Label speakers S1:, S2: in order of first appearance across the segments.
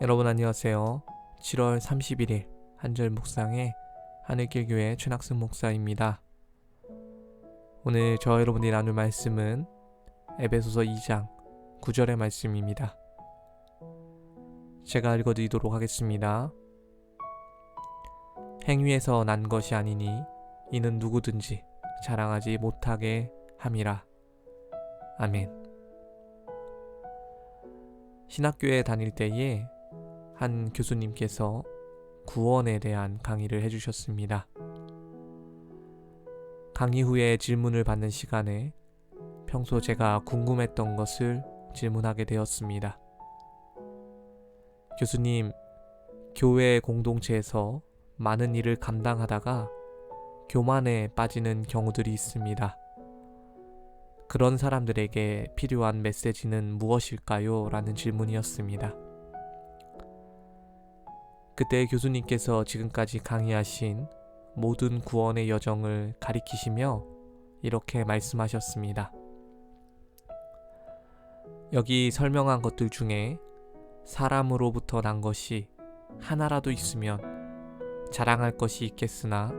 S1: 여러분 안녕하세요. 7월 31일 한절 묵상의 하늘길 교회 최낙승 목사입니다. 오늘 저 여러분이 나눌 말씀은 에베소서 2장 9절의 말씀입니다. 제가 읽어드리도록 하겠습니다. 행위에서 난 것이 아니니 이는 누구든지 자랑하지 못하게 함이라. 아멘. 신학교에 다닐 때에 한 교수님께서 구원에 대한 강의를 해주셨습니다. 강의 후에 질문을 받는 시간에 평소 제가 궁금했던 것을 질문하게 되었습니다. 교수님, 교회 공동체에서 많은 일을 감당하다가 교만에 빠지는 경우들이 있습니다. 그런 사람들에게 필요한 메시지는 무엇일까요? 라는 질문이었습니다. 그때 교수님께서 지금까지 강의하신 모든 구원의 여정을 가리키시며 이렇게 말씀하셨습니다. 여기 설명한 것들 중에 사람으로부터 난 것이 하나라도 있으면 자랑할 것이 있겠으나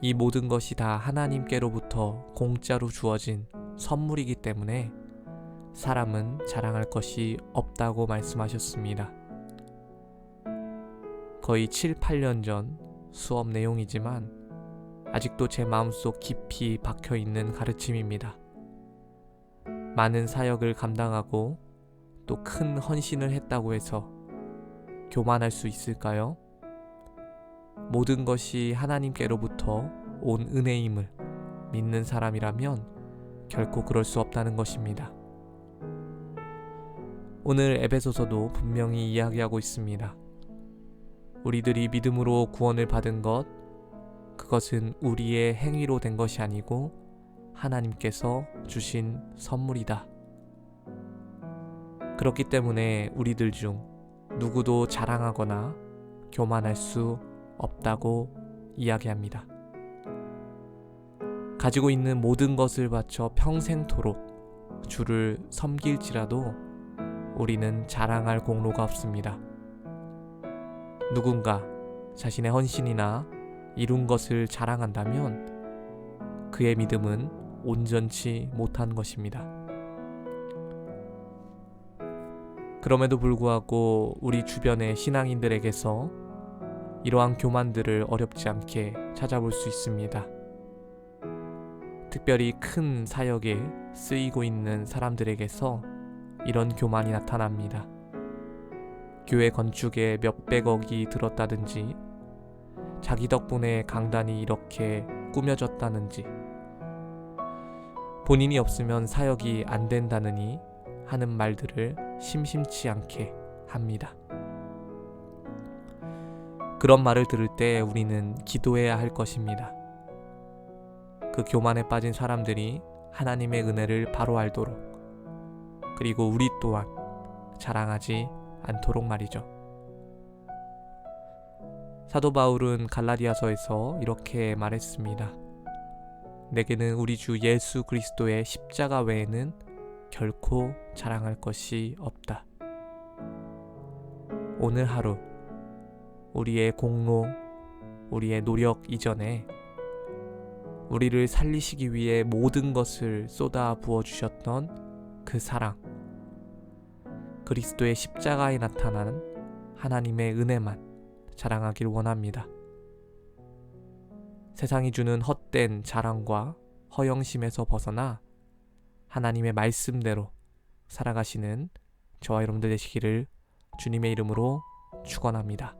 S1: 이 모든 것이 다 하나님께로부터 공짜로 주어진 선물이기 때문에 사람은 자랑할 것이 없다고 말씀하셨습니다. 거의 7, 8년 전 수업 내용이지만 아직도 제 마음속 깊이 박혀 있는 가르침입니다. 많은 사역을 감당하고 또 큰 헌신을 했다고 해서 교만할 수 있을까요? 모든 것이 하나님께로부터 온 은혜임을 믿는 사람이라면 결코 그럴 수 없다는 것입니다. 오늘 에베소서도 분명히 이야기하고 있습니다. 우리들이 믿음으로 구원을 받은 것, 그것은 우리의 행위로 된 것이 아니고 하나님께서 주신 선물이다. 그렇기 때문에 우리들 중 누구도 자랑하거나 교만할 수 없다고 이야기합니다. 가지고 있는 모든 것을 바쳐 평생토록 주를 섬길지라도 우리는 자랑할 공로가 없습니다. 누군가 자신의 헌신이나 이룬 것을 자랑한다면 그의 믿음은 온전치 못한 것입니다. 그럼에도 불구하고 우리 주변의 신앙인들에게서 이러한 교만들을 어렵지 않게 찾아볼 수 있습니다. 특별히 큰 사역에 쓰이고 있는 사람들에게서 이런 교만이 나타납니다. 교회 건축에 몇백억이 들었다든지, 자기 덕분에 강단이 이렇게 꾸며졌다는지, 본인이 없으면 사역이 안 된다느니 하는 말들을 심심치 않게 합니다. 그런 말을 들을 때 우리는 기도해야 할 것입니다. 그 교만에 빠진 사람들이 하나님의 은혜를 바로 알도록 그리고 우리 또한 자랑하지 않도록 말이죠. 사도 바울은 갈라디아서에서 이렇게 말했습니다. 내게는 우리 주 예수 그리스도의 십자가 외에는 결코 자랑할 것이 없다. 오늘 하루 우리의 공로, 우리의 노력 이전에 우리를 살리시기 위해 모든 것을 쏟아 부어 주셨던 그 사랑, 그리스도의 십자가에 나타나는 하나님의 은혜만 자랑하길 원합니다. 세상이 주는 헛된 자랑과 허영심에서 벗어나 하나님의 말씀대로 살아가시는 저와 여러분들 되시기를 주님의 이름으로 축원합니다.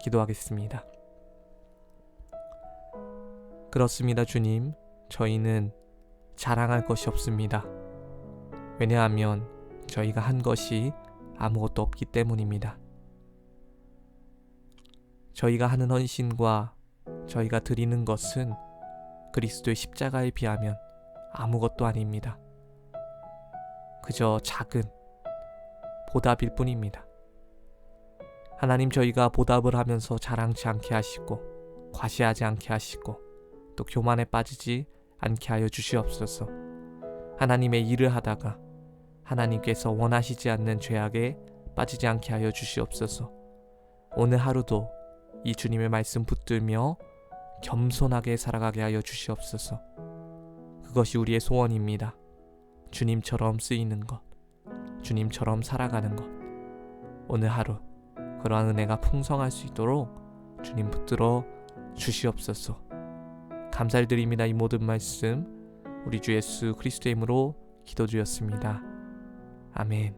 S1: 기도하겠습니다. 그렇습니다, 주님. 저희는 자랑할 것이 없습니다. 왜냐하면 저희가 한 것이 아무것도 없기 때문입니다. 저희가 하는 헌신과 저희가 드리는 것은 그리스도의 십자가에 비하면 아무것도 아닙니다. 그저 작은 보답일 뿐입니다. 하나님 저희가 보답을 하면서 자랑치 않게 하시고 과시하지 않게 하시고 또 교만에 빠지지 않게 하여 주시옵소서. 하나님의 일을 하다가 하나님께서 원하시지 않는 죄악에 빠지지 않게 하여 주시옵소서. 오늘 하루도 이 주님의 말씀 붙들며 겸손하게 살아가게 하여 주시옵소서. 그것이 우리의 소원입니다. 주님처럼 쓰이는 것, 주님처럼 살아가는 것. 오늘 하루 그러한 은혜가 풍성할 수 있도록 주님 붙들어 주시옵소서. 감사드립니다. 이 모든 말씀 우리 주 예수 그리스도의 이름으로 기도드렸습니다. 아멘.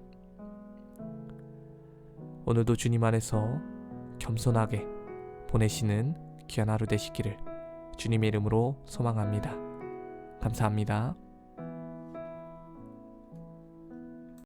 S1: 오늘도 주님 안에서 겸손하게 보내시는 귀한 하루 되시기를 주님의 이름으로 소망합니다. 감사합니다.